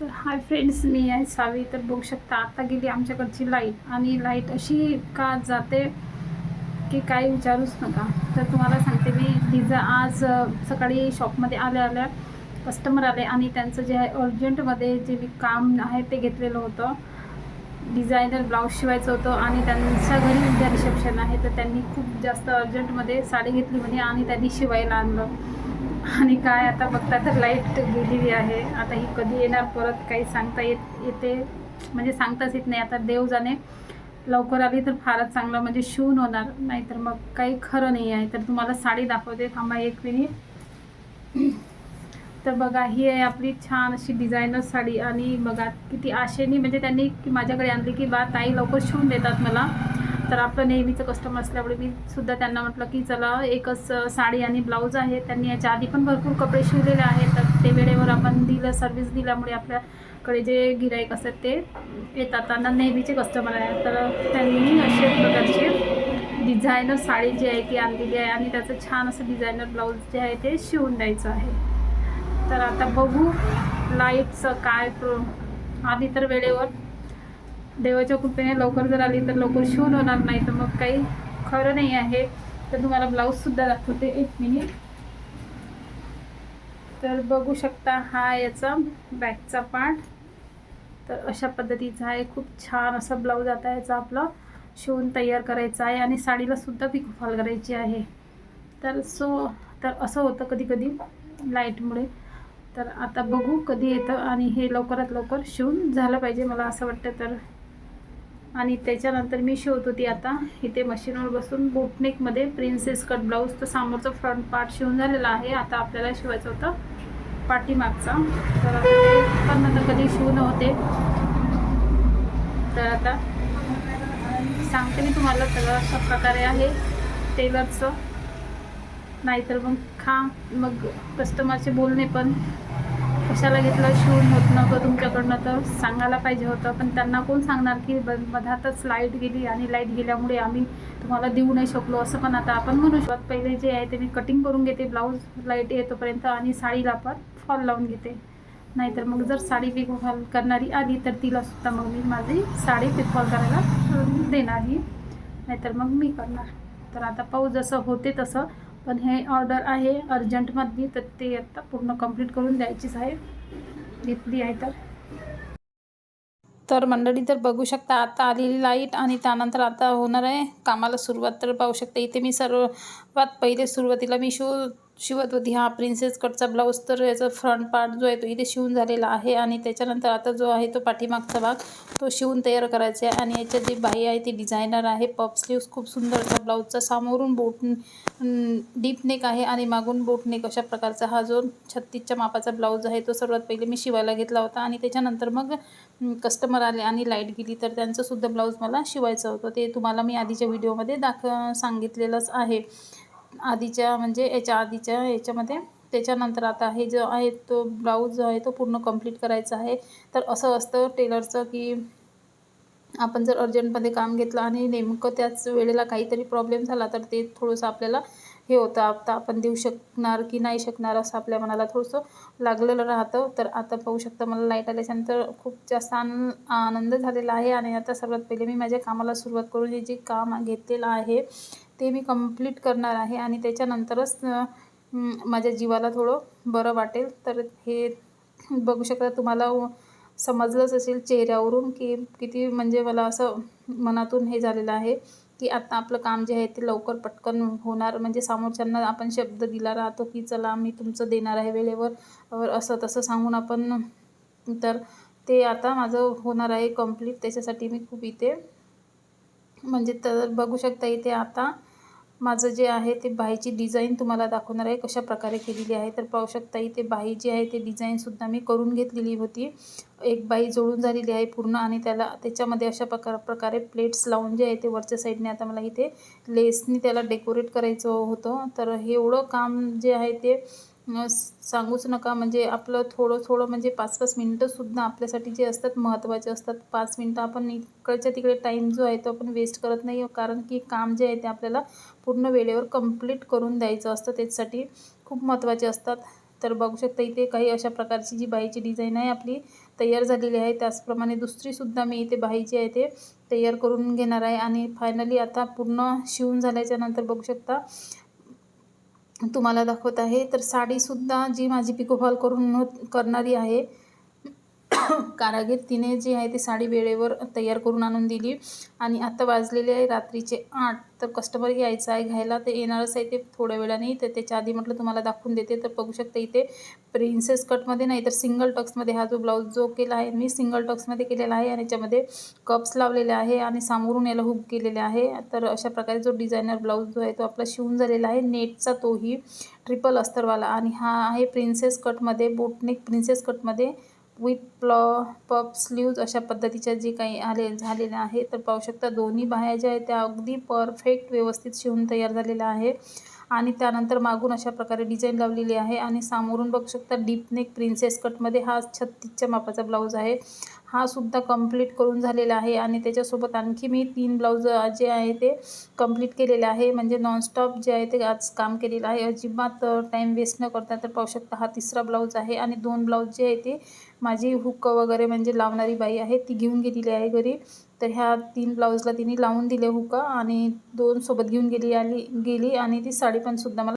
तर hi friends मी आहे सावी. तर बघू शकता आता गेली आमच्याकडची लाइट आणि लाइट अशी का जाते की काही विचारूच नका. तर तुम्हाला सांगते मी डिझा आज सकाळी शॉपमध्ये आल्या आल्या कस्टमर आले आणि त्यांचं जे आहे अर्जंटमध्ये जे मी काम आहे ते घेतलेलं होतं. डिझायनर ब्लाऊज शिवायचं होतं आणि त्यांच्या घरी उद्या रिसेप्शन आहे. तर त्यांनी खूप जास्त अर्जंटमध्ये साडी घेतली म्हणे आणि त्यांनी शिवायला आणलं. आणि काय आता बघता तर लाइट गेलेली आहे. आता ही कधी येणार परत काही सांगता येत येते. म्हणजे सांगताच येत नाही. आता देव जाणे लवकर आली तर फारच चांगलं म्हणजे शिवून होणार. नाहीतर मग काही खरं नाही आहे. तर तुम्हाला साडी दाखवते. थांबा एक मिनिट तर बघा ही आहे आपली छान अशी डिझायनर साडी. आणि बघा किती आशेनी म्हणजे त्यांनी की माझ्याकडे आणली की बा ताई लवकर शिवून देतात मला. तर आपलं नेहमीचं कस्टमर असल्यामुळे मी सुद्धा त्यांना म्हटलं की चला एकच साडी आणि ब्लाऊज आहे. त्यांनी याच्या आधी पण भरपूर कपडे शिवलेले आहेत. तर ते वेळेवर आपण दिलं सर्व्हिस दिल्यामुळे आपल्याकडे जे गिराईक असतात ते येतात. त्यांना नेहमीचे कस्टमर आहेत. तर त्यांनी अशा प्रकारचे डिझायनर साडी जी आहे ती आणलेली आहे आणि त्याचं छान असं डिझायनर ब्लाऊज जे आहे ते शिवून द्यायचं आहे. तर आता बघू लाईटचं काय प्रो आधी तर वेळेवर देवाच्या कृपेने लवकर जर आली तर लवकर शिवून होणार नाही तर मग काही खरं नाही आहे. तर तुम्हाला ब्लाऊजसुद्धा दाखवते. एक मिनिट तर बघू शकता हा याचा बॅकचा पार्ट तर अशा पद्धतीचा आहे. खूप छान असा ब्लाऊज आता याचा आपला शिवून तयार करायचा आहे आणि साडीला सुद्धा पिकोफॉल करायची आहे. तर सो तर असं होतं कधी कधी लाईटमुळे तर आता बघू कधी येतं आणि हे लवकरात लवकर शिवून झालं पाहिजे. मला असं वाटतं तर आणि त्याच्यानंतर मी शिवत होती आता. इथे मशीनवर बसून बुटनेकमध्ये प्रिन्सेस कट ब्लाऊज तर समोरचं फ्रंट पार्ट शिवून झालेला आहे. आता आपल्याला शिवायचं होतं पाठीमागचा. तर आता पण आता कधी शिव होते तर आता सांगते मी तुम्हाला सगळं अशा प्रकारे आहे. टेलरचं नाहीतर मग खा मग कस्टमरचे बोलणे पण. कशाला घेतलं? शिवून होत नव्हतं तुमच्याकडनं तर सांगायला पाहिजे होतं. पण त्यांना कोण सांगणार की ब मधातच लाइट गेली आणि लाइट गेल्यामुळे आम्ही तुम्हाला देऊ नाही शकलो असं पण आता आपण म्हणू शकत. पहिले जे आहे ते मी कटिंग करून घेते ब्लाऊज लाइट येतोपर्यंत आणि साडीला पण फॉल लावून घेते. नाहीतर मग जर साडी पिको फॉल करणारी आली तर तिलासुद्धा मग मी माझी साडी पिको फॉल करायला देणार ही. नाहीतर मग मी करणार. तर आता पाऊस जसं होते तसं पण हे ऑर्डर आहे अर्जंटमधली तर ते आता पूर्ण कंप्लीट करून द्यायचीच आहे. घेतली आहे तर. तर मंडळी तर बघू शकता आता आलेली लाइट आणि त्यानंतर आता होणार आहे. कामाला सुरुवात तर पाहू शकता इथे मी सर्वात पहिले सुरुवातीला मी शो शिवत होती हा प्रिन्सेस कटचा ब्लाऊज तर याचा फ्रंट पार्ट जो आहे तो इथे शिवून झालेला आहे आणि त्याच्यानंतर आता जो आहे तो पाठीमागचा भाग तो शिवून तयार करायचा आहे आणि याच्या जी बाई आहे ती डिझायनर आहे. पप स्लीव्स खूप सुंदर असा ब्लाऊजचा सामोरून बोट डीप नेक आहे आणि मागून बोट नेक अशा प्रकारचा हा जो छत्तीसच्या मापाचा ब्लाऊज आहे तो सर्वात पहिले मी शिवायला घेतला होता आणि त्याच्यानंतर मग कस्टमर आले आणि लाइट गेली. तर त्यांचंसुद्धा ब्लाऊज मला शिवायचं होतं. ते तुम्हाला मी आधीच्या व्हिडिओमध्ये दाख सांगितलेलंच आहे. आधीच्या म्हणजे याच्या आधीच्या याच्यामध्ये. त्याच्यानंतर आता हे जो आहे तो ब्लाऊज जो आहे तो पूर्ण कंप्लीट करायचा आहे. तर असं असतं टेलरचं की आपण जर अर्जंटमध्ये काम घेतलं आणि नेमकं त्याच वेळेला काहीतरी प्रॉब्लेम झाला तर ते थोडंसं आपल्याला हे होतं. आता आपण देऊ शकणार की नाही शकणार असं आपल्या मनाला थोडंसं लागलेलं राहतं. तर आता पाहू शकता मला लाइट आल्याच्यानंतर खूप जास्त आन आनंद झालेला आहे. आणि आता सर्वात पहिले मी माझ्या कामाला सुरुवात करून हे जे काम घेतलेलं आहे ते मी कंप्लीट करणार आहे आणि त्याच्यानंतरच माझ्या जीवाला थोडं बरं वाटेल. तर हे बघू शकता तुम्हाला समजलंच असेल चेहऱ्यावरून की किती म्हणजे मला असं मनातून हे झालेलं आहे की आता आपलं काम जे आहे ते लवकर पटकन होणार. म्हणजे समोरच्यांना आपण शब्द दिला राहतो की चला मी तुमचं देणार आहे वेळेवर असं तसं सांगून आपण तर ते आता माझं होणार आहे कंप्लीट त्याच्यासाठी मी खूप इथे म्हणजे तर बघू शकता इथे आता माझं जे आहे ते बाहीची डिझाईन तुम्हाला दाखवणार आहे कशा प्रकारे केलेली आहे. तर पाहू शकता इथे बाही जी आहे ते डिझाईनसुद्धा मी करून घेतलेली होती. एक बाई जोडून झालेली आहे पूर्ण आणि त्याला त्याच्यामध्ये अशा प्रकार प्रकारे प्लेट्स लावून जे आहे ते वरच्या साईडने आता मला इथे लेसनी त्याला डेकोरेट करायचं होतं. तर हे एवढं काम जे आहे ते सांगूच नका. म्हणजे आपलं थोडं थोडं म्हणजे पाच पाच मिनटंसुद्धा आपल्यासाठी जे असतात महत्त्वाचे असतात. पाच मिनटं आपण इकडच्या तिकडे टाईम जो आहे तो आपण वेस्ट करत नाही कारण की काम जे आहे ते आपल्याला पूर्ण वेळेवर कंप्लीट करून द्यायचं असतं. त्याच्यासाठी खूप महत्त्वाचे असतात. तर बघू शकता इथे काही अशा प्रकारची जी बाहीची डिझाईन आहे आपली तयार झालेली आहे. त्याचप्रमाणे दुसरीसुद्धा मी इथे बाही जी आहे ते तयार करून घेणार आहे. आणि फायनली आता पूर्ण शिवून झाल्याच्यानंतर बघू शकता तुम्हाला दाखवत आहे. तर साडीसुद्धा जी माझी पिकोफॉल करून करणारी आहे कारागीर तिने जी आहे ती साडी वेळेवर तयार करून आणून दिली. आणि आता वाजलेले आहे रात्रीचे आठ. तर कस्टमर यायचं आहे घ्यायला ते येणारच आहे ते थोड्या वेळाने. तर त्याच्या आधी म्हटलं तुम्हाला दाखवून देते. तर बघू शकता इथे प्रिन्सेस कटमध्ये नाही तर सिंगल टक्समध्ये हा जो ब्लाऊज जो केला आहे मी सिंगल टक्समध्ये केलेला आहे आणि याच्यामध्ये कप्स लावलेले आहे आणि सामोरून याला हुक केलेले आहे. तर अशा प्रकारे जो डिझायनर ब्लाऊज जो आहे तो आपला शिवून झालेला आहे. नेटचा तोही ट्रिपल अस्तरवाला. आणि हा आहे प्रिन्सेस कटमध्ये बोटनेक प्रिन्सेस कटमध्ये विथ प्लॉ पप स्लीव्ज अशा पद्धतीच्या जे काही आले झालेल्या आहे तर पाहू शकता दोन्ही बाह्या ज्या आहेत त्या अगदी परफेक्ट व्यवस्थित शिवून तयार झालेल्या आहे आणि त्यानंतर मागून अशा प्रकारे डिझाईन लावलेली आहे. आणि सामोरून बघू शकता डीप नेक प्रिन्सेस कटमध्ये हा छत्तीसच्या मापाचा ब्लाऊज आहे. हा सुद्धा कंप्लीट करून झालेला आहे. आणि त्याच्यासोबत आणखी मी तीन ब्लाऊज जे आहे ते कंप्लीट केलेले आहे. म्हणजे नॉनस्टॉप जे आहे ते आज काम केलेलं आहे. अजिबात टाईम वेस्ट न करता तर पाहू शकता हा तिसरा ब्लाऊज आहे. आणि दोन ब्लाऊज जे आहे ते माझी हुक वगैरे म्हणजे लावणारी बाई आहे ती घेऊन गेलेली आहे घरी. तर ह्या तीन ब्लाऊजला तिने लावून दिले हुका आणि दोन सोबत घेऊन गेली आली गेली आणि ती साडी पण सुद्धा मला